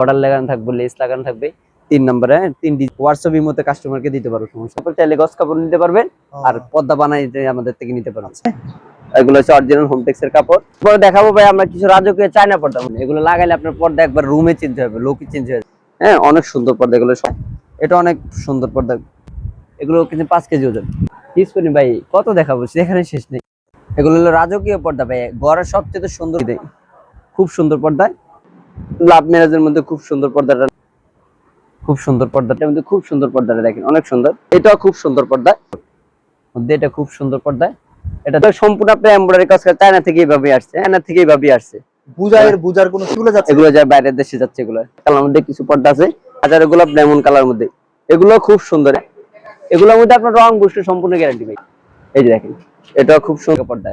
Order লাগানো থাকবে less লাগানো থাকবে তিন নম্বরে তিন হোয়াটসঅ্যাপ ইমোতে কাস্টমারকে দিতে পারব সমস্যা চাইলে গস কাপড় নিতে পারবেন আর পর্দা বানাই আমাদের থেকে নিতে পারবেন এগুলো হচ্ছে অরিজিনাল হোমটেক্স এর কাপড়। পরে দেখাবো ভাই আমরা কিছু রাজকীয় চায়না পর্দা এগুলো লাগাইলে আপনার পর্দা একবার রুমে চেঞ্জ হবে লোকই চেঞ্জ হয়ে হ্যাঁ অনেক সুন্দর পর্দা এগুলো সব। এটা অনেক সুন্দর পর্দা। এগুলো কিন্তু পাঁচ কেজি ওজন। পিস করি ভাই কত দেখাবো? সেখানে শেষ নেই। এগুলো হলো রাজকীয় পর্দা ভাই ঘরের সবচেয়ে সুন্দর। খুব সুন্দর পর্দা। লাভ ম্যারেজের মধ্যে খুব সুন্দর পর্দাটা খুব সুন্দর পর্দাটা মধ্যে খুব সুন্দর পর্দাটা দেখেন অনেক সুন্দর। এটাও খুব সুন্দর পর্দা। মধ্যে এটা খুব সুন্দর পর্দা। এটা তো সম্পূর্ণ আপনার এমব্রয়ডারি কাজ করে চায়না থেকে এইভাবে আসছে চায়না থেকে এইভাবে আসছে। বুজার বুজার কোনো চলে যাচ্ছে এগুলো যায় বাইরের দেশে যাচ্ছে এগুলো। কালার মধ্যে কিছু পর্দা আছে হাজার এগুলো লেমন কালার মধ্যে। এগুলো খুব সুন্দর এগুলোর মধ্যে আপনার রং বুস্টের সম্পূর্ণ গ্যারান্টি পাই এই যে দেখেন এটা খুব সুন্দর পর্দা।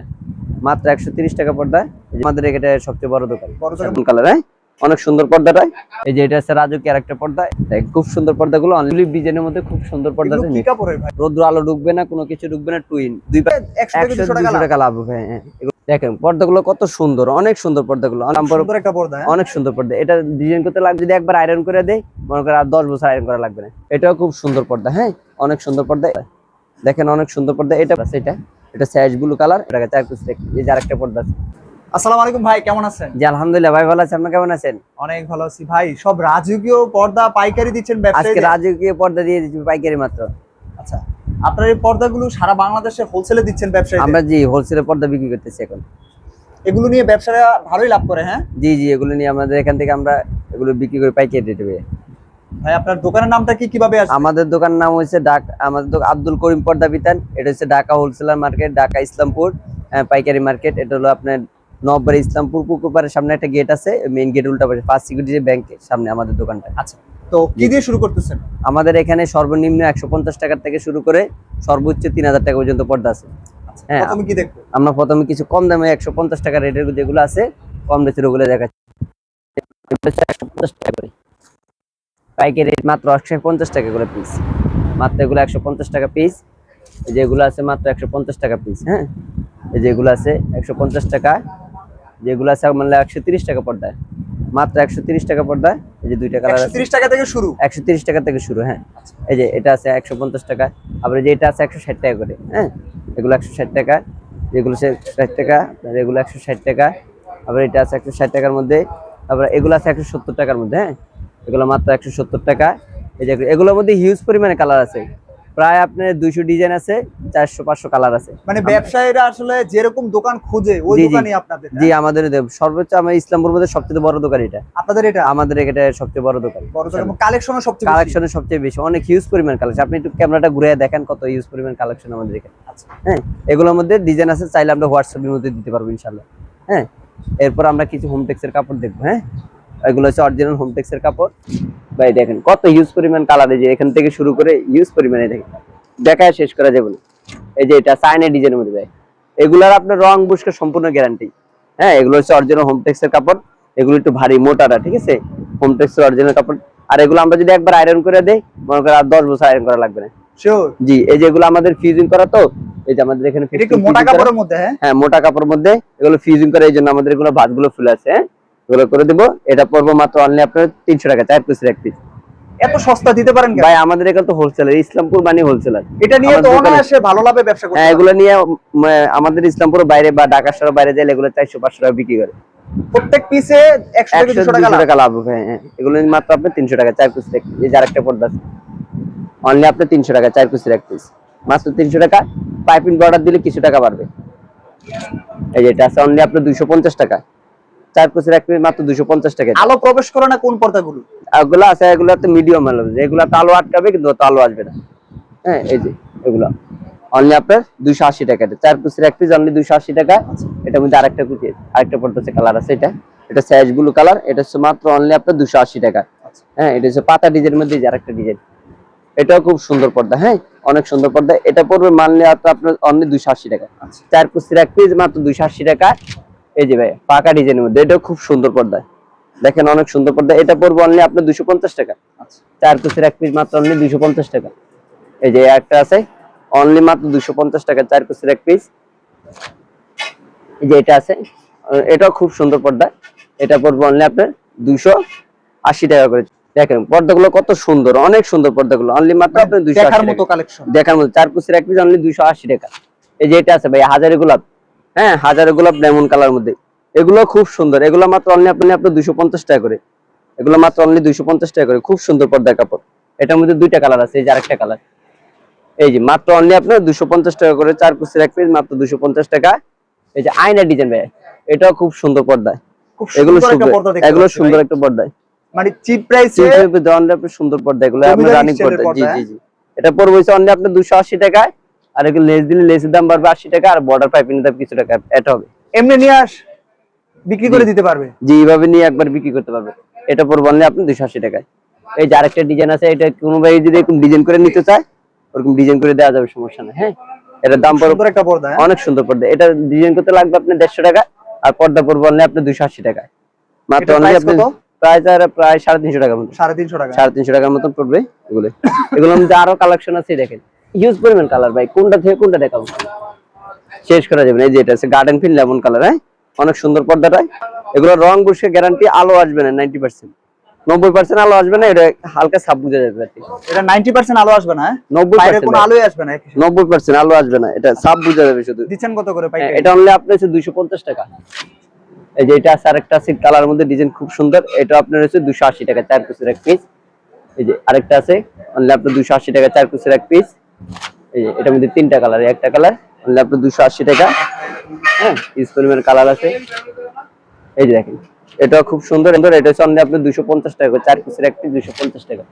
মাত্র একশো তিরিশ টাকা পর্দা। আমাদের এটা সবচেয়ে বড় দোকান বড় দোকান। কালার হ্যাঁ? অনেক সুন্দর পর্দাটা এই যে এটা হচ্ছে রাজকীয় আরেকটা পর্দা। দেখেন, খুব সুন্দর পর্দাগুলো অনলি ডিজাইনের মধ্যে খুব সুন্দর পর্দা রোদ্র আলো ঢুকবে না কোনো কিছু ঢুকবে না টুইন দুই একশো টাকা লাভ। হবে হ্যাঁ এগুলো- দেখেন পর্দাগুলো কত সুন্দর অনেক সুন্দর পর্দাগুলো। হ্যাঁ? অনেক সুন্দর পর্দা। এটা ডিজাইন করতে লাগবে যদি একবার আয়রন করে দেয় মনে করে আর দশ বছর আয়রন করা লাগবে না। এটাও খুব সুন্দর পর্দা হ্যাঁ অনেক সুন্দর পর্দা। দেখেন অনেক সুন্দর পর্দা এটা আছে এটা এটা স্যাশ ব্লু কালার এটা চার পিস এই যে আরেকটা পর্দা আছে। আসসালামু আলাইকুম ভাই কেমন আছেন? জি আলহামদুলিল্লাহ ভাই ভালো আছে আপনি কেমন আছেন? অনেক ভালো আছি ভাই। সব রাজকীয় পর্দা পাইকারি দিচ্ছেন আজকে রাজকীয় পর্দা দিয়ে দিচ্ছি পাইকারি মাত্র। আচ্ছা আপনার এই পর্দাগুলো সারা বাংলাদেশে হোলসেলে দিচ্ছেন ব্যবসায়ীদের? আমরা জি হোলসেলে পর্দা বিক্রি করতেছি এখন। এগুলো নিয়ে ব্যবসায়ীরা ভালোই লাভ করে হ্যাঁ? জি জি এগুলো নিয়ে আমাদের এখান থেকে আমরা এগুলো বিক্রি করে পাইকারি রেটে পেয়ে। ভাই আপনার দোকানের নামটা কি কীভাবে আসবে? আমাদের দোকানের নাম হচ্ছে ডাক আমাদের দোকান আব্দুল করিম পর্দা বিতান এটা হচ্ছে ঢাকা হোলসেলার মার্কেট ঢাকা ইসলামপুর পাইকারি মার্কেট এটা হলো আপনার নববাড়ি ইসলামপুর পুকুরপাড়ের সামনে একটা গেট আছে মেইন গেট উল্টা পাশে ফার্স্ট সিকিউরিটি ব্যাংকের সামনে আমাদের দোকানটা। আচ্ছা তো কি দিয়ে শুরু করতেছেন? আমাদের এখানে সর্বনিম্ন একশো পঞ্চাশ টাকার থেকে শুরু করে সর্বোচ্চ তিন হাজার টাকা পর্যন্ত পর্দা আছে। হ্যাঁ প্রথমে কি দেখব? আমরা প্রথমে কিছু কম দামে একশো পঞ্চাশ টাকা রেটের যেগুলো আছে কম রেটের ওগুলো দেখাচ্ছি। একশো পঞ্চাশ টাকা করে। পাইকারি রেট মাত্র একশো পঞ্চাশ টাকা করে পিস মাত্র এগুলো একশো পঞ্চাশ টাকা পিস যেগুলো আছে মাত্র একশো পঞ্চাশ টাকা পিস হ্যাঁ? যেগুলো আছে একশো পঞ্চাশ টাকা। যেগুলো আছে মানে একশো তিরিশ টাকা পর্দায়। মাত্র একশো তিরিশ টাকা পর্দায় এই যে দুইটা কালার আছে। 130 টাকা থেকে শুরু? একশো তিরিশ টাকা থেকে শুরু হ্যাঁ। এই যে এটা আছে একশো পঞ্চাশ টাকা আবার যে এটা আছে একশো ষাট টাকা করে হ্যাঁ। এগুলো একশো ষাট টাকা যেগুলো ষাট টাকা এগুলো একশো ষাট টাকা আবার এটা আছে একশো ষাট টাকার মধ্যে আবার এগুলো আছে একশো সত্তর টাকার মধ্যে হ্যাঁ। এগুলো মাত্র একশো সত্তর টাকা এই যে এগুলোর মধ্যে হিউজ পরিমাণে কালার আছে। প্রায় আপনার দুইশো ডিজাইন আছে চারশো পাঁচশো কালার আছে। মানে ব্যবসায়ীরা আসলে যেরকম দোকান খুঁজে ওই। দোকানই আপনাদের জি আমাদের সর্বোচ্চ আমার ইসলামপুর মধ্যে সবচেয়ে বড় দোকান এটা। আপনাদের এটা? আমাদের এটা সবচেয়ে বড় দোকান। বড় দোকান কালেকশনও সবচেয়ে বেশি। কালেকশনের সবচেয়ে বেশি। অনেক হিউজ পরিমাণ কালেকশন আপনি একটু ক্যামেরাটা ঘুরে দেখেন কত হিউজ পরিমাণ কালেকশন আমাদের এখানে। আচ্ছা। হ্যাঁ এগুলোর মধ্যে ডিজাইন আছে চাইলে আমরা হোয়াটসঅ্যাপের মধ্যে দিতে পারব ইনশাল্লাহ হ্যাঁ এরপর আমরা কিছু হোমটেক্সের কাপড় দেখব হ্যাঁ? এগুলো হচ্ছে অরিজিনাল হোমটেক্সের কাপড়। ভাই দেখেন কত হিউজ পরিমাণ কালার এই যে এখান থেকে শুরু করে হিউজ পরিমাণে দেখেন। দেখায় শেষ করা যাবে না। এই যে এটা চাইনা ডিজাইনের মধ্যে ভাই। এগুলার আপনার রং বুস্কের সম্পূর্ণ গ্যারান্টি হ্যাঁ এগুলো হচ্ছে অরিজিনাল হোমটেক্সের কাপড়। এগুলো একটু ভারী মোটাটা ঠিক আছে? হোমটেক্সের অরিজিনাল কাপড়। আর এগুলো আমরা যদি একবার আয়রন করে দেই মনে করেন আর দশ বছর আয়রন করা লাগবে না। জি এই যেগুলো আমাদের ফিউজিং করা তো এই যে আমাদের এখানে মোটা কাপড়ের মধ্যে হ্যাঁ? হ্যাঁ মোটা কাপড়ের মধ্যে। এগুলো ফিউজিং করে এই জন্য আমাদের এগুলো ভাঁজগুলো ফুলে আছে হ্যাঁ? এগুলো করে দেবো। এটা পড়ব মাত্র অনলি আপনার তিনশো টাকা চার পিসের এক পিস এত সস্তা দিতে পারেন ভাই আমাদের এখানে তো হোলসেলার ইসলামপুর মানে হোলসেলার এটা নিয়ে তো অনায়াসে ভালো লাভে ব্যবসা করতে হ্যাঁ এগুলো নিয়ে আমাদের ইসলামপুর বাইরে বা ঢাকা শহরের বাইরে যাইলে এগুলো চারশো পাঁচশো টাকা বিক্রি করে। প্রত্যেক পিসে একশো থেকে একশো দুশো টাকা লাভ। টাকা লাভ হবে হ্যাঁ হ্যাঁ। এগুলো মাত্র আপনি তিনশো টাকা চার পিস এই যে আরেকটা পর্দা আছে। অনলি আপনি তিনশো টাকা চার পিসের এক পিস মাত্র তিনশো টাকা পাইপিং বর্ডার দিলে কিছু টাকা বাড়বে। এই যে এটা আছে অনলি দুইশো পঞ্চাশ টাকা। চার পিসের এক পিস মাত্র দুশো পঞ্চাশ টাকা আলো প্রবেশ করে না কোন পর্দাগুলো এগুলো আছে এগুলো তো মিডিয়াম আলো এগুলো তো আলো আটকাবে কিন্তু আলো আসবে না। হ্যাঁ এই যে এগুলো। অনলি আপনার দুইশো আশি টাকা। চার এক পিস অনলি আশি টাকা। এটার মধ্যে আরেকটা কুচি আরেকটা পড়তেছে কালার আছে এটা। এটা স্যাশ ব্লু কালার এটা হচ্ছে মাত্র অনলি আপনার দুশো আশি টাকা। হ্যাঁ এটা হচ্ছে পাতা ডিজাইনের মধ্যে যে আরেকটা ডিজাইন। এটাও খুব সুন্দর পর্দা হ্যাঁ অনেক সুন্দর পর্দা। এটা পড়বে মানলে আপনার অনলি দুইশো আশি টাকা। চার পিসের এক পিস মাত্র দুইশো আশি টাকা। এই যে ভাই পাকা ডিজাইনের মধ্যে এটাও খুব সুন্দর পর্দা। দেখেন অনেক সুন্দর পর্দা। এটা পড়বে অনলি আপনার দুশো পঞ্চাশ টাকা। চার পিসের এক পিস মাত্র অনলি দুশো পঞ্চাশ টাকা। এই যে একটা আছে অনলি মাত্র দুশো পঞ্চাশ টাকা চার পিসের এক পিস এই যে এটা আছে এটাও খুব সুন্দর পর্দা। এটা পড়বে অনলি আপনার দুশো আশি টাকা করে। দেখেন পর্দাগুলো কত সুন্দর অনেক সুন্দর পর্দাগুলো। অনলি মাত্র আপনার দুইশো দেখার মতো কালেকশন দেখার মতো চার কুচির এক পিস অনলি দুইশো আশি টাকা। এই যে এটা আছে ভাই হাজারে গোলাপ। হ্যাঁ হাজার গোলাপ লেমন কালার মধ্যে। এগুলো খুব সুন্দর। এগুলো মাত্র অনলি আপনি আপনার দুইশো পঞ্চাশ টাকা করে। এগুলো মাত্র অনলি দুইশো পঞ্চাশ টাকা করে। খুব সুন্দর পর্দার কাপড়। এটার মধ্যে দুইটা কালার আছে এই যে আরেকটা কালার এই যে মাত্র অনলি আপনার দুশো পঞ্চাশ টাকা করে চার কুচির এক পিস মাত্র দুশো পঞ্চাশ টাকা। এই যে আয়না ডিজাইন ভাই এটাও খুব সুন্দর পর্দায় এগুলো সুন্দর একটা পর্দা এগুলো সুন্দর একটা পর্দায় মানে চিপ প্রাইসে সুন্দর পর্দা। এগুলো আপনার রানিং পর্দা। জি জি জি। এটা পড়বে অনলি আপনার দুশো আশি টাকায়। আর এগুলো লেস দিলে লেসের দাম বাড়বে আশি টাকা আর বর্ডার দাম কিছু টাকা এটা হবে। এমনি নিয়ে আস বিক্রি করে দিতে পারবে। জি এইভাবে নিয়ে একবার বিক্রি করতে পারবে। এটা পড়বে অনলি আপনি দুশো আশি টাকায়। এই যে আরেকটা ডিজাইন আছে এটা কোনো ভাই যদি এরকম ডিজাইন করে নিতে চায় ওরকম ডিজাইন করে দেওয়া যাবে সমস্যা হ্যাঁ? এটার দাম পড়বে একটা পর্দা হ্যাঁ? অনেক সুন্দর পর্দা। এটা ডিজাইন করতে লাগবে আপনি দেড়শো টাকা আর পর্দা পড়বে অনলি আপনি দুশো আশি টাকায়। মাত্র অনলি আপনি প্রায় প্রায় সাড়ে তিনশো টাকার মতো। সাড়ে তিনশো টাকা। সাড়ে তিনশো টাকার মতন পড়বে এগুলো। এগুলোর মধ্যে আরও কালেকশন আছে দেখেন। হিউজ পরিমাণ কালার ভাই। কোনটা থেকে কোনটা দেখাবো? শেষ করা যাবে না। এই যে এটা আছে গার্ডেন ফিল লেমন কালার হ্যাঁ? অনেক সুন্দর পর্দাটা এগুলো রং বসে গ্যারান্টি আলো আসবে না নাইনটি পার্সেন্ট নব্বই পার্সেন্ট আলো আসবে না এটা হালকা সাপ বুঝা যাবে এটা নাইনটি পার্সেন্ট আলো আসবে না হ্যাঁ? নব্বই কোনো আলোই আসবে না নব্বই পার্সেন্ট আলো আসবে না এটা সাপ বুঝা যাবে শুধু। দিচ্ছেন কত করে এটা অনলি আপনার হচ্ছে দুইশো পঞ্চাশ টাকা। এই যে এটা আছে আরেকটা সিট কালার মধ্যে ডিজাইন খুব সুন্দর। এটা আপনার হচ্ছে দুশো আশি টাকা চার পিসের এক পিস এই যে আরেকটা আছে অনলি আপনার দুশো আশি টাকা চার পিসের এক পিস এই যে এটার মধ্যে তিনটা কালার একটা কালার অনলি আপনার দুশো আশি টাকা হ্যাঁ কালার আছে। এই যে দেখেন এটাও খুব সুন্দর সুন্দর এটা হচ্ছে অনলি আপনার দুশো পঞ্চাশ টাকা চার পিসের এক পিস দুশো পঞ্চাশ টাকা।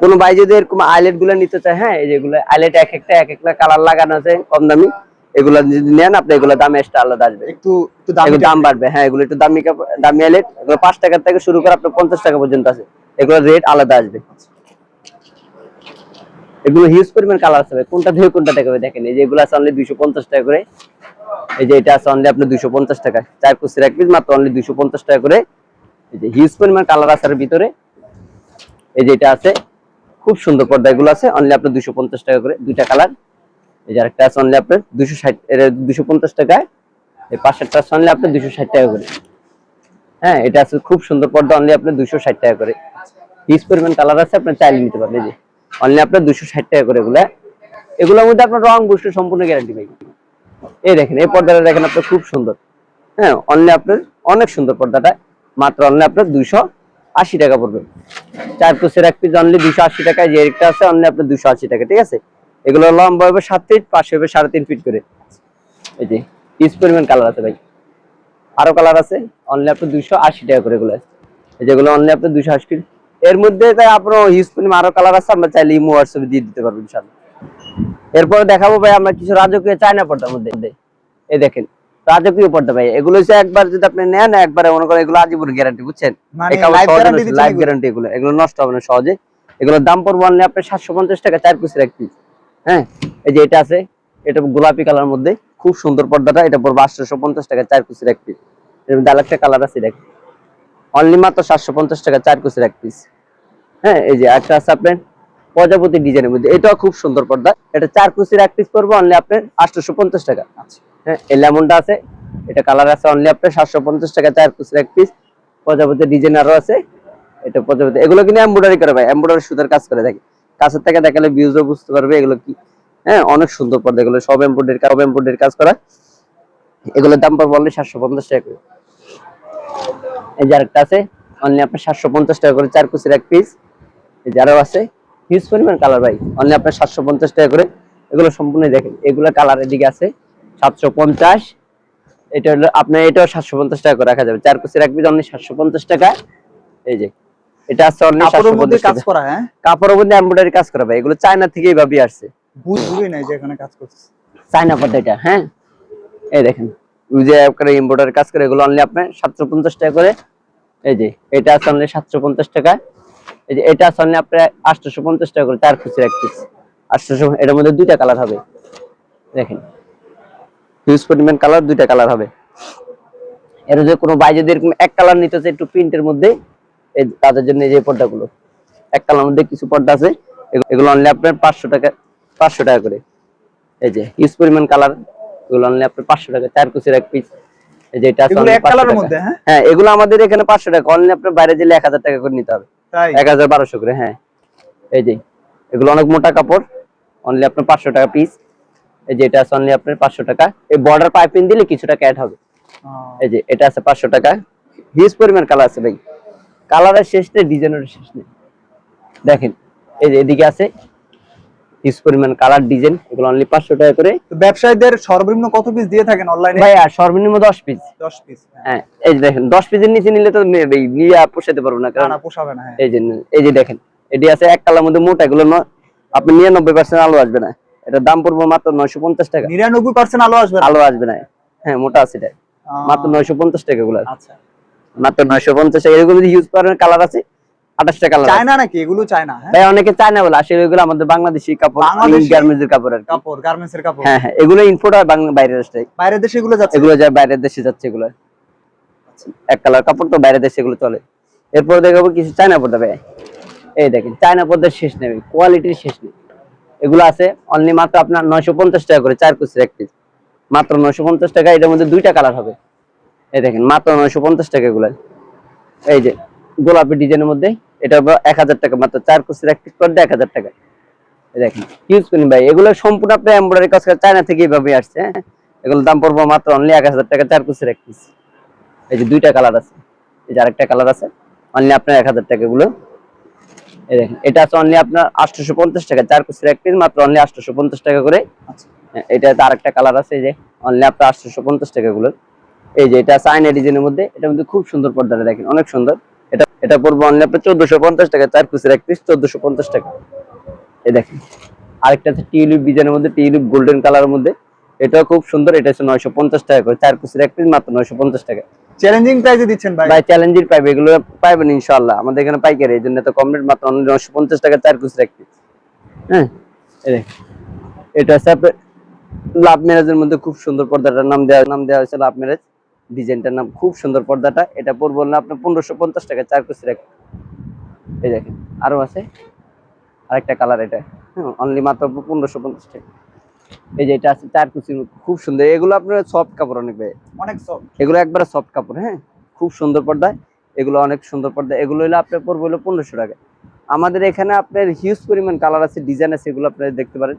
কোনো ভাই যদি এরকম আইলেটগুলো নিতে চায় হ্যাঁ এই যেগুলো আইলেট এক একটা এক একটা কালার লাগানো আছে কম দামি এগুলো যদি নেন আপনি এগুলো দাম এক্সট্রা আলাদা আসবে। একটু একটু দাম বাড়বে হ্যাঁ এগুলো একটু দামি দামি আইলেট এগুলো পাঁচ টাকার থেকে শুরু করে আপনার পঞ্চাশ টাকা পর্যন্ত আছে। এগুলো রেট আলাদা আসবে। এগুলো হিউজ পরিমাণ কালার আছে। কোনটা থেকে কোনটা দেখাবে দেখেন? এই যে এগুলো আছে অনলি দুইশো পঞ্চাশ টাকা করে। এই যে এটা আছে অনলি আপনার দুইশো পঞ্চাশ টাকা। চার কুচির এক পিস মাত্র অনলি দুইশো পঞ্চাশ টাকা করে। এই যে হিউজ পরিমাণ কালার আছে ভিতরে। এই যে এটা আছে, খুব সুন্দর পর্দা এগুলো আছে অনলি আপনার দুইশো পঞ্চাশ টাকা করে, দুইটা কালার এই যে আরেকটা আছে অনলি আপনার দুইশো ষাট দুইশো পঞ্চাশ টাকায় এই পাশেরটা আছে অনলি আপনার দুইশো ষাট টাকা করে। হ্যাঁ এটা আছে খুব সুন্দর পর্দা অনলি আপনার দুইশো ষাট টাকা করে। হিউজ পরিমাণ কালার আছে, আপনার চাইলে নিতে পারবেন, এই যে। অনলি আপনার দুশো ষাট টাকা করে এগুলা। এগুলোর মধ্যে আপনার রং বুস্টের সম্পূর্ণ গ্যারান্টি পাই। এই দেখেন, এই পর্দাটা দেখেন আপনার খুব সুন্দর। হ্যাঁ অনলি আপনার অনেক সুন্দর পর্দাটা। মাত্র অনলি আপনার দুইশো আশি টাকা পড়বে। চার কোচের এক পিস অনলি দুশো আশি টাকায় যে একটা আছে অনলি আপনার দুশো আশি টাকা, ঠিক আছে? এগুলো লম্বা হবে সাত ফিট পাশে হবে সাড়ে তিন ফিট করে। এই যে পরিমাণ কালার আছে ভাই। আরও কালার আছে? অনলি আপনার দুশো আশি টাকা করে এগুলো। এই যেগুলো অনলি আপনার দুশো আশি এর মধ্যে তাই আপনার হিউজ পরিমাণ আরও কালার আছে আমরা চাইলে ইমো হোয়াটসঅ্যাপে দিয়ে দিতে পারব ইনশাল্লাহ এরপরে দেখাবো ভাই আমরা কিছু রাজকীয় চায়না পর্দার মধ্যে। এই দেখেন রাজকীয় পর্দা ভাই এগুলো হচ্ছে একবার যদি আপনি নেন একবারে মনে করেন এগুলো আজীবন গ্যারান্টি বুঝছেন? মানে লাইফ গ্যারান্টি লাইফ এগুলো? গ্যারান্টি এগুলো এগুলো নষ্ট হবে না সহজে। এগুলোর দাম পড়বে অনলি আপনার সাতশো পঞ্চাশ টাকা চার পিসের এক পিস হ্যাঁ? এই যে এটা আছে এটা গোলাপি কালার মধ্যে। খুব সুন্দর পর্দাটা এটা পড়বে আটশোশো পঞ্চাশ টাকা চার পিসের এক পিস এর মধ্যে আরেকটা কালার আছে দেখ অনলি মাত্র সাতশো পঞ্চাশ টাকা চার পিসের এক পিস হ্যাঁ এই যে একটা আছে আপনার প্রজাপতি ডিজাইনের মধ্যে। এটাও খুব সুন্দর পর্দা। এটা চার কুচির এক পিস পড়বে অনলি আপনার আটশোশো পঞ্চাশ টাকা। হ্যাঁ এই লেমনটা আছে, এটা কালার আছে অনলি আপনার সাতশো পঞ্চাশ টাকা, চার কুচির এক পিস প্রজাপতি ডিজাইন আরও আছে, এটা প্রজাপতি। এগুলো কিন্তু এমব্রয়ডারি করে ভাই এমব্রয়ডারি সুতার কাজ করে থাকে কাছের থেকে দেখালে ভিউজও বুঝতে পারবে এগুলো কি। হ্যাঁ অনেক সুন্দর পর্দা এগুলো, সব এমব্রয়ডারি সব এমব্রয়ডারি কাজ করা। এগুলোর দাম পড়বে অনলি সাতশো পঞ্চাশ টাকা করে। এই যে আরেকটা আছে অনলি আপনার সাতশো পঞ্চাশ টাকা করে, চার কুচির এক পিস এই যে আরও আছে। হিউজ পরিমাণ কালার ভাই। অনলি আপনার সাতশো পঞ্চাশ টাকা করে। এগুলো সম্পূর্ণ দেখেন এগুলো কালার এদিকে আছে। সাতশো পঞ্চাশ। এটা হলো আপনার এটাও সাতশো পঞ্চাশ টাকা করে রাখা যাবে। চার এক পিস অনলি সাতশো পঞ্চাশ টাকা। এই যে এটা আছে অনলি সাতশো পঞ্চাশ কাজ করা হ্যাঁ? কাপড়ের মধ্যে এমব্রয়ডারি কাজ করা ভাই। এগুলো চায়না থেকে এইভাবে আসছে। বুঝবই নাই যে এখানে কাজ করছে। চায়না পর্দা এটা হ্যাঁ? এই দেখেন যে এমব্রয়ডারি কাজ করে এগুলো অনলি আপনার সাতশো পঞ্চাশ টাকা করে। এই যে এটা আছে অনলি সাতশো পঞ্চাশ টাকা। এই যে এটা অনলি আপনার আটশোশো পঞ্চাশ টাকা করে চার পিসের এক পিস আটশোশো এটার মধ্যে দুইটা কালার হবে। দেখেন। হিউজ পরিমাণ কালার দুইটা কালার হবে। এর যে কোনো ভাই যদি এরকম এক কালার নিতে চায় একটু প্রিন্টের মধ্যে তাদের জন্য যে পর্দাগুলো এক কালার মধ্যে কিছু পর্দা আছে। এগুলো অনলি আপনার পাঁচশো টাকা পাঁচশো টাকা করে। এই যে হিউজ পরিমাণ কালার এগুলো অনলি আপনার পাঁচশো টাকা চার কুচির এক পিস এই যে এটা আছে এগুলো only এক 500 কালারের টাকা। মধ্যে হ্যাঁ? হ্যাঁ এগুলো আমাদের এখানে পাঁচশো টাকা অনলি আপনার বাইরে দিলে এক হাজার টাকা করে নিতে হবে। এক হাজার বারোশো করে হ্যাঁ। এই যে এগুলো অনেক মোটা কাপড়। অনলি আপনার পাঁচশো টাকা পিস এই যে এটা আছে অনলি আপনার পাঁচশো টাকা। এই বর্ডার পাইপিং দিলে কিছুটা ক্যাট হবে। এই যে এটা আছে পাঁচশো টাকা। হিউজ পরিমাণ কালার আছে ভাই। কালারের শেষ নেই ডিজাইনের শেষ নেই। দেখেন এই যে এদিকে আছে। হিউজ পরিমাণ কালার ডিজাইন এগুলো অনলি পাঁচশো টাকা করে। তো ব্যবসায়ীদের সর্বনিম্ন কত পিস দিয়ে থাকেন অনলাইনে সর্বনিম্ন দশ পিস দশ পিস হ্যাঁ। এই যে দেখেন দশ পিসের নিচে নিলে তো নিয়ে পোষাতে পারব না কারণ না পোষাবে না হ্যাঁ। এই যে এই যে দেখেন এটি আছে এক কালার মধ্যে মোটা এগুলো আপনি নিরানব্বই পার্সেন্ট আলো আসবে না। এটার দাম পড়ব মাত্র নয়শো পঞ্চাশ টাকা। নিরানব্বই পার্সেন্ট আলো আসবে না? আলো আসবে না। হ্যাঁ মোটা আছে এটা। মাত্র নয়শো পঞ্চাশ টাকা এগুলো। আচ্ছা। মাত্র নয়শো পঞ্চাশ টাকা। এরকম যদি ইউজ করেন কালার আছে আঠাশটা কালার চায়না নাকি? এগুলো চায়না হ্যাঁ? ভাই অনেকে চায় বলে আসলে এগুলো আমাদের বাংলাদেশি কাপড় বাংলাদেশি? কাপড় আর কাপড় গার্মেন্টস কাপড়। হ্যাঁ হ্যাঁ এগুলো ইনপোর্ট হয় বাইরের দেশে। বাইরের দেশে এগুলো যাচ্ছে? এগুলো যায় বাইরের দেশে যাচ্ছে এগুলো। এক কালার কাপড় তো বাইরের দেশে এগুলো চলে। এরপর দেখাবো কিছু চায়না পর্দা ভাই। এই দেখেন চায়না পর্দার শেষ নেই কোয়ালিটির শেষ নেই। এগুলো আছে অনলি মাত্র আপনার নয়শো পঞ্চাশ টাকা করে চার কুচির এক পিস মাত্র নয়শো পঞ্চাশ টাকা এটার মধ্যে দুইটা কালার হবে। এই দেখেন মাত্র নয়শো পঞ্চাশ টাকা এগুলো। এই যে গোলাপি ডিজাইনের মধ্যে এটা এক হাজার টাকা মাত্র চার কুচির এক পিস পর্দা এক হাজার টাকা। দেখেন ইউজ করেন ভাই। এগুলো সম্পূর্ণ আপনার এমব্রয়ডারি কাজ করে চায়না থেকে এইভাবে আসছে হ্যাঁ? এগুলো দাম পড়ব মাত্র অনলি এক হাজার টাকা চার কুচির এক পিস এই যে দুইটা কালার আছে এই যে আরেকটা কালার আছে অনলি আপনার এক হাজার টাকা এগুলো। এই দেখেন এটা আছে অনলি আপনার আটশোশো পঞ্চাশ টাকা চার কুচির এক পিস মাত্র অনলি আটশোশো পঞ্চাশ টাকা করে। আচ্ছা। হ্যাঁ, এটা আরেকটা কালার আছে এই যে অনলি আপনার আটশোশো পঞ্চাশ টাকা গুলো এই যে এটা আয়না ডিজাইনের মধ্যে এটার মধ্যে খুব সুন্দর পর্দাটা দেখেন অনেক সুন্দর। এটা এটা পড়ব অনলি আপনার চোদ্দশো পঞ্চাশ টাকা চার কুচির এক পিস চোদ্দশো পঞ্চাশ টাকা। এই দেখেন আরেকটা আছে টিউলিপ ডিজাইনের মধ্যে টিউলিপ গোল্ডেন কালারের মধ্যে। এটাও খুব সুন্দর এটা হচ্ছে নয়শো পঞ্চাশ টাকা করে চার কুচির এক পিস মাত্র নয়শো পঞ্চাশ টাকা। চ্যালেঞ্জিং প্রাইসে দিচ্ছেন ভাই? ভাই চ্যালেঞ্জের পাইবে এগুলো পাইবেন ইনশাআল্লাহ। আমাদের এখানে পাইকারি এই জন্য তো কম রেট মাত্র নয়শো পঞ্চাশ টাকা চার কুচি রাখছি হ্যাঁ এটা হচ্ছে লাভ ম্যারেজের মধ্যে খুব সুন্দর পর্দাটার নাম দেওয়া নাম দেওয়া হয়েছে লাভ ম্যারেজ। ডিজাইনটার নাম খুব সুন্দর পর্দাটা। এটা পড়ব না আপনার পনেরোশো পঞ্চাশ টাকা চার কুচি রাখ এই দেখেন আরও আছে। আরেকটা কালার এটা। হ্যাঁ অনলি মাত্র পনেরোশো পঞ্চাশ টাকা। এই যে এটা আছে চার কুচি খুব সুন্দর। এগুলো আপনার সফট কাপড় অনেক অনেক সব এগুলো একবারে সফট কাপড় হ্যাঁ? খুব সুন্দর পর্দা। এগুলো অনেক সুন্দর পর্দা। এগুলো হলো আপনার পড়বে হলো পনেরোশো টাকা। আমাদের এখানে আপনার হিউজ পরিমাণ কালার আছে ডিজাইন আছে এগুলো আপনারা দেখতে পারেন।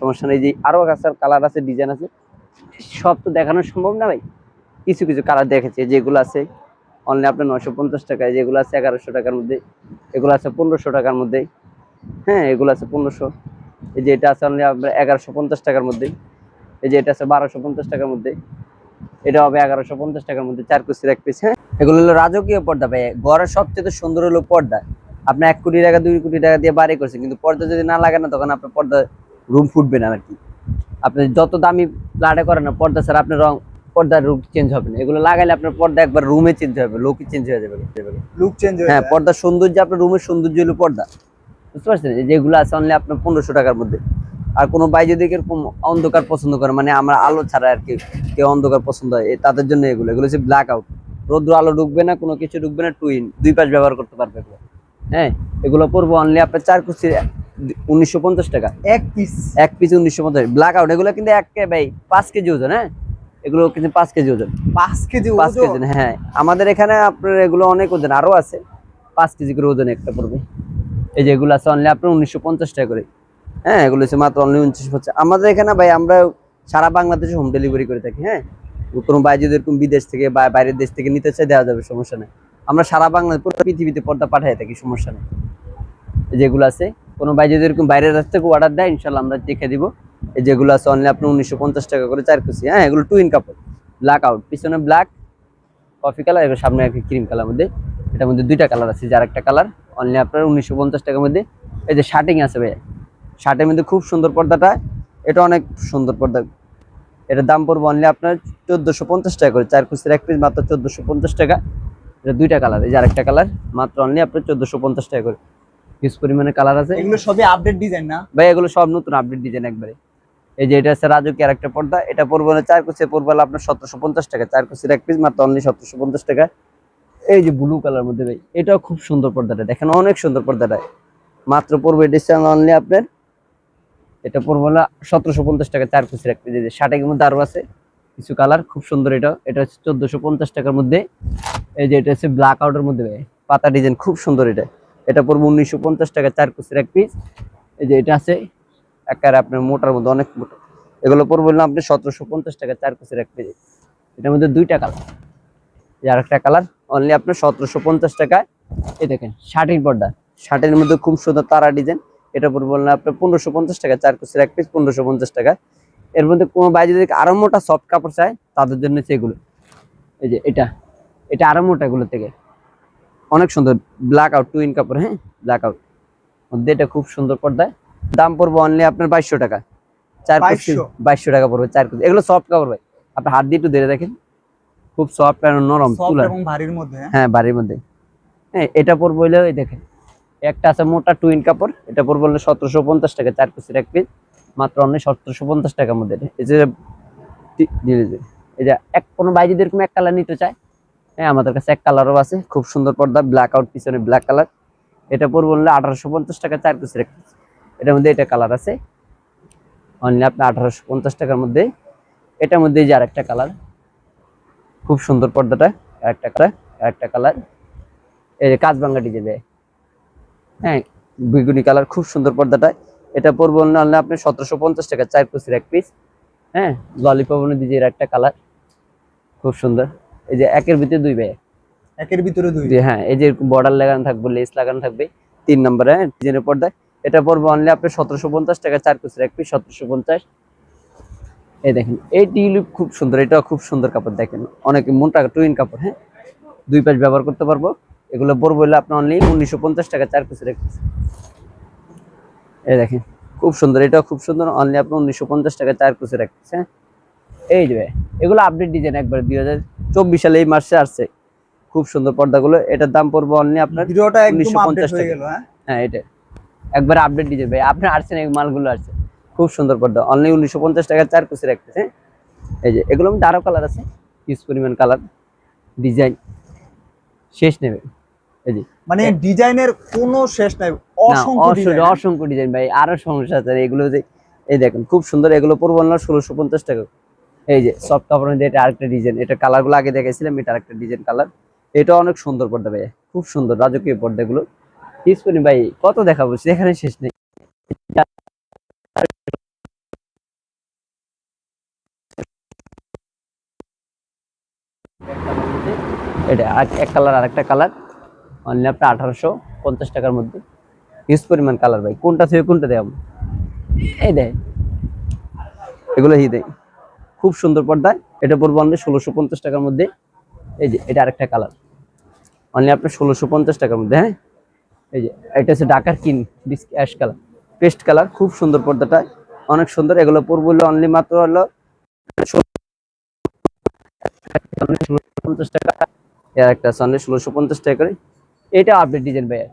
সমস্যা নেই যে আরও আছে কালার আছে ডিজাইন আছে। সব তো দেখানো সম্ভব না ভাই। কিছু কিছু কালার দেখেছি, যেগুলো আছে অনলি আপনার নশো পঞ্চাশ টাকায়, যেগুলো আছে এগারোশো টাকার মধ্যে, এগুলো আছে পনেরোশো টাকার মধ্যে হ্যাঁ এগুলো আছে পনেরোশো। এই যে এটা আছে অনলি আপনার এগারোশো পঞ্চাশ টাকার মধ্যে, এই যে এটা আছে বারোশো পঞ্চাশ টাকার মধ্যে, এটা হবে এগারোশো পঞ্চাশ টাকার মধ্যে, চার কুচির এক পিস হ্যাঁ? এগুলো হলো রাজকীয় পর্দা ভাই ঘরের সবচেয়ে সুন্দর হলো পর্দা। আপনি এক কোটি টাকা, দুই কোটি টাকা দিয়ে বাড়ি করছেন, কিন্তু পর্দা যদি না লাগে না, তখন আপনার পর্দা রুম ফুটবে না আর কি। আপনি যত দামি ফ্ল্যাটে করেন না, পর্দা ছাড়া আপনার রং পর্দার রুম চেঞ্জ হবে না। এগুলো লাগাইলে আপনার পর্দা একবার রুমে চেঞ্জ হবে লোকই চেঞ্জ হয়ে যাবে লুক চেঞ্জ হ্যাঁ পর্দার সৌন্দর্য আপনার রুমের সৌন্দর্য হলো পর্দা বুঝতে পারছেন? যেগুলো আছে অনলি আপনার পনেরোশো টাকার মধ্যে। আর কোনো ভাই যদি এরকম অন্ধকার পছন্দ করে মানে আমরা আলো ছাড়া আর কি কেউ অন্ধকার পছন্দ হয় তাদের জন্য এগুলো এগুলো হচ্ছে ব্ল্যাক আউট রোদ্র আলো ঢুকবে না কোনো কিছু ঢুকবে না টুইন দুই পাশ ব্যবহার করতে পারবে এগুলো। হ্যাঁ এগুলো পড়ব অনলি আপনার চার কুচি উনিশশো পঞ্চাশ টাকা। এক পিস এক পিস উনিশশো পঞ্চাশ। ব্ল্যাক আউট এগুলো কিন্তু এক কে ভাই পাঁচ কেজি ওজন হ্যাঁ? এগুলো কিন্তু পাঁচ কেজি ওজন। পাঁচ কেজি পাঁচ কেজি হ্যাঁ। আমাদের এখানে আপনার এগুলো অনেক ওজন আরও আছে। পাঁচ কেজি করে ওজন একটা পড়বে। এই যে এগুলো আছে অনলি আপনার উনিশশো পঞ্চাশ টাকা করে। হ্যাঁ এগুলো হচ্ছে মাত্র অনলি উনত্রিশ পঞ্চাশ। আমাদের এখানে ভাই আমরা সারা বাংলাদেশে হোম ডেলিভারি করে থাকি হ্যাঁ। কোনো ভাই যদি এরকম বিদেশ থেকে বা বাইরের দেশ থেকে নিতে চাই দেওয়া যাবে সমস্যা নেই। আমরা সারা বাংলাদেশ পুরো পৃথিবীতে পর্দা পাঠিয়ে থাকি সমস্যা নেই। এই যেগুলো আছে কোনো ভাই যদি এরকম বাইরের রাস্তা থেকে অর্ডার দেয় ইনশাল্লাহ আমরা দেখে দিব। যেগুলো আছে অনলি আপনার উনিশশো টাকা করে চার কুচি হ্যাঁ? এগুলো টুইন কাপড় ব্ল্যাক আউট পিছনে ব্ল্যাক কফি কালার এবার সামনে একটা ক্রিম কালার মধ্যে। এটার মধ্যে দুইটা কালার আছে, যার একটা কালার অনলি আপনার উনিশশো পঞ্চাশ টাকার মধ্যে। এই যে শার্টিং আছে ভাই শার্টের মধ্যে খুব সুন্দর পর্দাটা, এটা অনেক সুন্দর পর্দা। এটার দাম পড়বে অনলি আপনার চোদ্দোশো পঞ্চাশ টাকা করে, চার কুচির এক পিস মাত্র চোদ্দোশো পঞ্চাশ টাকা। এটা দুইটা কালার এই যে আরেকটা কালার মাত্র অনলি আপনার চোদ্দোশো পঞ্চাশ টাকা করে। হিউজ পরিমাণে কালার আছে। এগুলো সবই আপডেট ডিজাইন না? ভাই এগুলো সব নতুন আপডেট ডিজাইন একবারে। এই যে এটা হচ্ছে রাজকীয় আরেকটা পর্দা। এটা পড়বে হলো চার কুচি পড়বে আপনার সতেরোশো পঞ্চাশ টাকা। চার কুচির এক পিস মাত্র অনলি সতেরোশো পঞ্চাশ টাকা। এই যে ব্লু কালার মধ্যে ভাই এটাও খুব সুন্দর পর্দাটা। দেখেন অনেক সুন্দর পর্দাটা। মাত্র পড়বে ডিসকাউন্ট অনলি আপনার। এটা পড়বে হলো সতেরোশো পঞ্চাশ টাকা চার কুচির এক পিস এই যে শার্টের মধ্যে আরও আছে কিছু কালার খুব সুন্দর এটা। এটা হচ্ছে চোদ্দশো পঞ্চাশ টাকার মধ্যে। এই যে এটা হচ্ছে ব্ল্যাক আউটের মধ্যে ভাই পাতা ডিজাইন খুব সুন্দর এটা। এটা পড়বে উনিশশো পঞ্চাশ টাকা, চার কুচির এক পিস এই যে এটা আছে, একারে আপনার মোটার মধ্যে অনেক মোটা। এগুলো পড়বে হলো আপনি সতেরোশো পঞ্চাশ টাকা, চার কুচির এক পিস এটার মধ্যে দুইটা কালার আর একটা কালার অনলি আপনার সতেরোশো পঞ্চাশ টাকায়। এই দেখেন, শার্টের পর্দা। শার্টের মধ্যে খুব সুন্দর তারা ডিজাইন এটা পড়বে বললেন আপনার পনেরোশো পঞ্চাশ টাকা, চার কুচির এক পিস পনেরোশো পঞ্চাশ টাকা। এর মধ্যে কোনো বাইরে যদি আরও মোটা সফট কাপড় চায়, তাদের জন্য এগুলো এই যে এটা এটা আরও মোটা এগুলো থেকে। অনেক সুন্দর ব্ল্যাক আউট টুইন কাপড় হ্যাঁ? ব্ল্যাক আউট মধ্যে এটা খুব সুন্দর পর্দায়। দাম পড়বে অনলি আপনার বাইশশো টাকা। চার কুচি 2200 বাইশশো টাকা পড়বে চার কুচি এগুলো সফট কাপড় ভাই। আপনি হাত দিয়ে একটু ধরে দেখেন। খুব সফট আর নরম এবং ভারীর মধ্যে হ্যাঁ? হ্যাঁ বাড়ির মধ্যে। হ্যাঁ এটা পড়ব হইলে ওই দেখেন। একটা আছে মোটা টুইন কাপড় এটা পড়ব হলে সতেরোশো পঞ্চাশ টাকা চার পিসের এক পিস মাত্র অনেক সতেরোশো পঞ্চাশ টাকার মধ্যে। এই যে। এই যে এক কোনো বাইরে যদি এরকম এক কালার নিতে চায় হ্যাঁ আমাদের কাছে এক কালারও আছে, খুব সুন্দর পর্দা ব্ল্যাক আউট পিছনে ব্ল্যাক কালার এটা পড়ব বললে আঠারোশো পঞ্চাশ টাকা চার পিসের এক পিস এটার মধ্যে এটা কালার আছে। অনলি আপনার আঠারোশো পঞ্চাশ টাকার মধ্যে, এটার মধ্যে যে আরেকটা কালার খুব সুন্দর পর্দাটা, আরেকটা কালার আরেকটা কালার এই যে কাঁচবাঙ্গা ডিজেল হ্যাঁ বেগুনি কালার খুব সুন্দর পর্দাটা। এটা পরবো নাহলে আপনি সতেরোশো পঞ্চাশ টাকা চার পিসের এক পিস হ্যাঁ ললিপবনে ডিজের একটা কালার খুব সুন্দর। এই যে একের ভিতরে দুই ভাই। একের ভিতরে দুই। যে হ্যাঁ এই যে বর্ডার লাগানো থাকবে লেস লাগানো থাকবে তিন নম্বরে হ্যাঁ ডিজাইনের পর্দায়। এটা পড়বে অনলি আপনি সতেরোশো পঞ্চাশ টাকা চার পিসের এক পিস সতেরোশো পঞ্চাশ। এই দেখেন এই টিউলিপ খুব সুন্দর এটাও খুব সুন্দর কাপড় দেখেন অনেক মোটা টুইন কাপড় হ্যাঁ দুই পাশ ব্যবহার করতে পারব। এগুলো পড়ব হলে আপনার অনলি উনিশশো পঞ্চাশ টাকা চার পিসের এক পিস এই দেখেন খুব সুন্দর এটাও খুব সুন্দর অনলি আপনার উনিশশো পঞ্চাশ টাকা চার পিসের এক পিস হ্যাঁ। এই যে ভাই, এগুলো আপডেট ডিজাইন একবার দুই হাজার চব্বিশ সালে এই মাসে আসছে। খুব সুন্দর পর্দাগুলো। এটার দাম পড়বে অনলি আপনার ভিডিওটা একদম 1950 আপডেট হয়ে টাকা। হ্যাঁ? হ্যাঁ এটা। একবার আপডেট ডিজাইন ভাই। আপনার আসছেন এই মালগুলো আসছে। খুব সুন্দর পর্দা। অনলি উনিশশো পঞ্চাশ টাকা চার পিসের একটা হ্যাঁ? এই যে এগুলো মধ্যে আরও কালার আছে। ইউজ পরিমাণ কালার ডিজাইন শেষ নেবে এই যে। মানে ডিজাইনের কোনো শেষ নাই। অসংখ্য অসংখ্য ডিজাইন। ভাই। আরও সমস্যা আছে। এগুলো যে এই দেখেন খুব সুন্দর। এগুলো পড়ব না ষোলোশো পঞ্চাশ টাকা। এই যে সফট কাপড় মধ্যে এটা আরেকটা ডিজাইন এটা কালারগুলো আগে দেখাইছিলাম, এটা আরেকটা ডিজাইন কালার এটা অনেক সুন্দর পর্দা ভাই খুব সুন্দর রাজকীয় পর্দাগুলো। করি ভাই, কত দেখাবো? সেখানে শেষ নেই। এটা এক কালার আরেকটা কালার অনলি আপনার আঠারোশো পঞ্চাশ টাকার মধ্যে। ইউজ পরিমাণ কালার ভাই। কোনটা থেকে কোনটা দেয় এই দেয় এগুলো হি দেয় খুব সুন্দর পর্দায়। এটা পড়ব অনলি ষোলোশো পঞ্চাশ টাকার মধ্যে। এই যে, এটা আরেকটা কালার অনলি আপনার ষোলোশো পঞ্চাশ টাকার মধ্যে হ্যাঁ? এই যে, এটা হচ্ছে ডাকার কিন অ্যাশ কালার পেস্ট কালার খুব সুন্দর পর্দাটা। অনেক সুন্দর। এগুলো পড়ব হলো অনলি মাত্র হলো ষোলোশো পঞ্চাশ টাকা। ষোলোশো পঞ্চাশ টাকা করে। এটা আপডেট ডিজাইন ভাইয়া।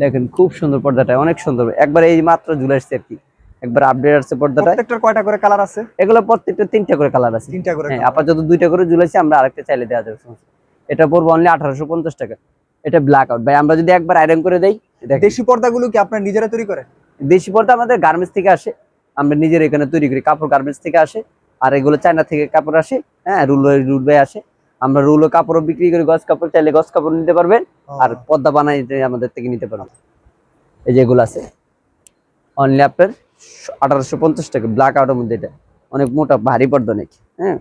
দেখেন, খুব সুন্দর পর্দাটা, অনেক সুন্দর। একবার এই মাত্র ঝুলে আসছে আর কি। একবার আপডেট আসছে পর্দাটা প্রত্যেকটার কয়টা করে কালার আছে? এগুলো প্রত্যেকটা তিনটা করে কালার আছে। তিনটা করে হ্যাঁ। আপাতত দুইটা করে ঝুলাইছি আমরা আরেকটা চাইলে দেওয়া যাবে এটা পড়ব অনলি আঠারোশো পঞ্চাশ টাকা। এটা ব্ল্যাক আউট ভাই আমরা যদি একবার আয়রন করে দেই দেশি পর্দাগুলো কি আপনারা নিজেরা তৈরি করেন দেশি পর্দা আমাদের গার্মেন্টস থেকে আসে। আমরা নিজের এখানে তৈরি করি কাপড় গার্মেন্টস থেকে আসে। আর এগুলো চায়না থেকে কাপড় আসে হ্যাঁ রুল রুল বাই আসে। আমরা রুলো কাপড়ও বিক্রি করি গজ কাপড় চাইলে গজ কাপড় নিতে পারবেন। আর পর্দা বানাইতে আমাদের থেকে নিতে পারবেন। এই যেগুলো আছে। অনলি আপনার আঠারোশো পঞ্চাশ টাকা ব্ল্যাক আউটের মধ্যে এটা। অনেক মোটা ভারী পর্দা নাকি? হ্যাঁ?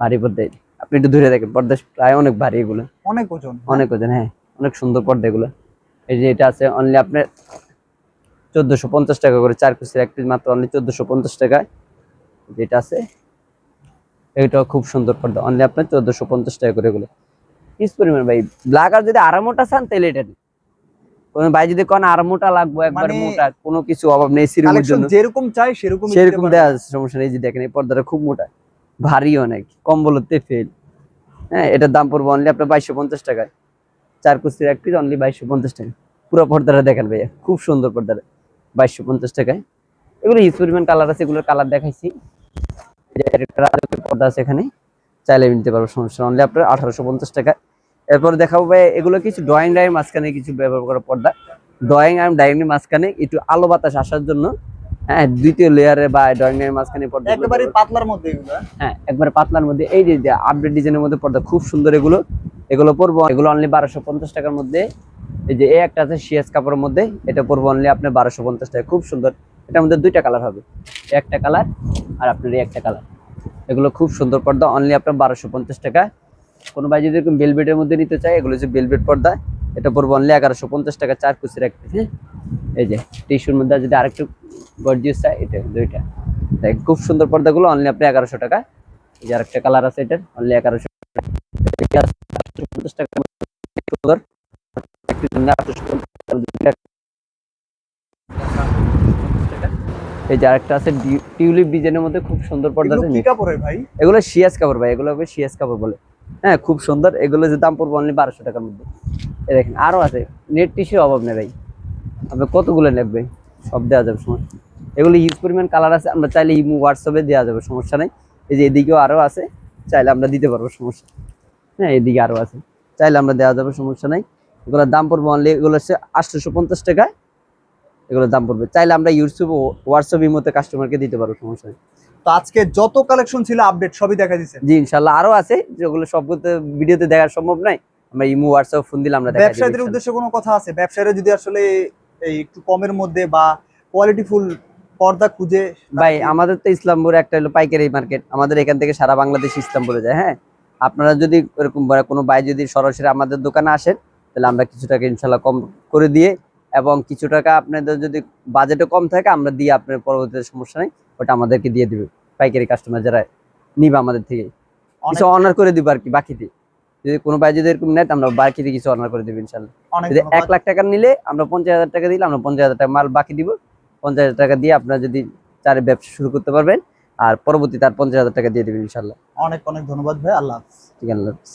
ভারী পর্দা আপনি একটু ধরে দেখেন পর্দা প্রায় অনেক ভারী এগুলো। অনেক ওজন অনেক ওজন হ্যাঁ। অনেক সুন্দর পর্দা এগুলো। এই যে এটা আছে অনলি আপনার চোদ্দোশো পঞ্চাশ টাকা করে চার পিসের এক পিস মাত্র অনলি চোদ্দোশো পঞ্চাশ টাকায়। যেটা আছে এটাও খুব সুন্দর পর্দা। অনলি আপনার চোদ্দোশো পঞ্চাশ টাকা করে এগুলো। পিস পরিমাণ ভাই ব্ল্যাক আর যদি আরামোটা চান তাহলে এটা। কোনো ভাই যদি কোন আরামোটা লাগবে একবার মানে- মোটা কোনো কিছু অভাব নেই সিরিমের জন্য। যেরকম চাই সেরকম সেরকম দেওয়া সমস্যা নেই। যে দেখেন এই পর্দাটা খুব মোটা ভারী অনেক কম্বলতে ফেল হ্যাঁ এটার দাম পড়বে অনলি আপনার বাইশশো পঞ্চাশ টাকায়। চার কুস্তির এক পিস অনলি বাইশশো পঞ্চাশ টাকা পুরো পর্দাটা দেখেন ভাইয়া খুব সুন্দর পর্দাটা বাইশশো পঞ্চাশ টাকায়। এগুলো হিউজ পরিমাণ কালার আছে এগুলোর কালার দেখাইছি। পর্দা আছে এখানে চাইলে নিতে পারব সমস্যা অনলি আপনার আঠারোশো পঞ্চাশ টাকা এরপর দেখাবো ভাই এগুলো কিছু ড্রয়িং ডাইয়ের মাঝখানে কিছু ব্যবহার করা পর্দা। ড্রয়িং আর ডাইনিং মাঝখানে একটু আলো বাতাস আসার জন্য হ্যাঁ দ্বিতীয় লেয়ারে বা ড্রয়িং এর মাঝখানে পর্দা একেবারে পাতলার মধ্যে এগুলো হ্যাঁ? হ্যাঁ একবারে পাতলার মধ্যে। এই যে আপডেট ডিজাইনের মধ্যে পর্দা খুব সুন্দর এগুলো। এগুলো পড়ব এগুলো অনলি বারোশো পঞ্চাশ টাকার মধ্যে। এই যে এই একটা আছে সিএস কাপড়ের মধ্যে এটা পড়ব অনলি আপনার বারোশো পঞ্চাশ টাকা খুব সুন্দর। এটার মধ্যে দুইটা কালার হবে। একটা কালার আর আপনার একটা কালার এগুলো খুব সুন্দর পর্দা অনলি আপনার বারোশো পঞ্চাশ টাকা কোনো ভাই যদি এরকম বেলবেটের মধ্যে নিতে চায় এগুলো হচ্ছে বেলবেট পর্দা এটা পড়ব অনলি এগারোশো পঞ্চাশ টাকা চার কুচির একটা হ্যাঁ? এই যে টিস্যুর মধ্যে যদি আরেকটু গর্জিয়াস চাই এটা দুইটা। তাই খুব সুন্দর পর্দাগুলো অনলি আপনি এগারোশো টাকা। এই যে আরেকটা কালার আছে এটার অনলি এগারোশো পঞ্চাশ টাকা। সুন্দর। একটু জন্য 850 টাকা। এই যে আরেকটা আছে টিউলিপ ডিজাইনের মধ্যে খুব সুন্দর পর্দা আছে কাপড়ের ভাই? এগুলো শিয়াস কাপড় ভাই এগুলো শিয়াস কাপড় বলে। হ্যাঁ খুব সুন্দর। এগুলো যে দাম পড়বে অনলি বারোশো টাকার মধ্যে। এই দেখেন আরও আছে। নেট টিস্যুর অভাব নেই ভাই। আপনি কতগুলো নেবেন সব দেওয়া যাবে, সমস্যা এগুলো ইউজ পরিমাণ কালার আছে, আমরা চাইলে ইমো হোয়াটসঅ্যাপে দেওয়া যাবে, সমস্যা নেই। এই যে এদিকেও আরও আছে, চাইলে আমরা দিতে পারব, সমস্যা হ্যাঁ এদিকে আরও আছে। চাইলে আমরা দেওয়া যাবে, সমস্যা নাই। এগুলোর দাম পড়বে অনলি এগুলো হচ্ছে আটশোশো পঞ্চাশ টাকা এগুলোর দাম পড়বে। চাইলে আমরা ইউটিউব হোয়াটসঅ্যাপ ইমোতে কাস্টমারকে দিতে পারব, সমস্যা নেই। তো আজকে যত কালেকশন ছিল আপডেট সবই দেখা দিচ্ছে জি ইনশাল্লাহ আরও আছে যেগুলো সবগুলো ভিডিওতে দেখা সম্ভব নয় আমরা ইমো হোয়াটসঅ্যাপ ফোন দিলে আমরা ব্যবসায়ীদের। উদ্দেশ্যে কোনো কথা আছে? ব্যবসায়ীরা যদি আসলে এই একটু কমের মধ্যে বা কোয়ালিটিফুল পর্দা খুঁজে ভাই আমাদের তো ইসলামপুরে একটা হলো পাইকারি মার্কেট আমাদের এখান থেকে সারা বাংলাদেশ ইসলামপুরে যায় হ্যাঁ? আপনারা যদি এরকম বড় কোনো ভাই যদি সরাসরি আমাদের দোকানে আসেন তাহলে আমরা কিছু টাকা ইনশাল্লাহ কম করে দিয়ে এবং কিছু টাকা আপনাদের যদি বাজেটে কম থাকে আমরা দিয়ে আপনার পরবর্তীতে সমস্যা নেই। ওটা আমাদেরকে দিয়ে দিবে। পাইকারি কাস্টমার যারা নিবে আমাদের থেকে। কিছু অনার করে দিব আর কি বাকিতে। যদি কোনো ভাই যদি এরকম নেয় আমরা বাকিতে কিছু অনার করে দিব ইনশাল্লাহ। যদি এক লাখ টাকা নিলে আমরা পঞ্চাশ হাজার টাকা দিলে আমরা পঞ্চাশ হাজার টাকা মাল বাকি দিব। পঞ্চাশ হাজার টাকা দিয়ে আপনারা যদি চারে ব্যবসা শুরু করতে পারবেন আর পরবর্তীতে আর পঞ্চাশ হাজার টাকা দিয়ে দেবেন ইনশাল্লাহ। অনেক অনেক ধন্যবাদ ভাই। আল্লাহ হাফিজ। ঠিক আল্লাহ হাফেজ।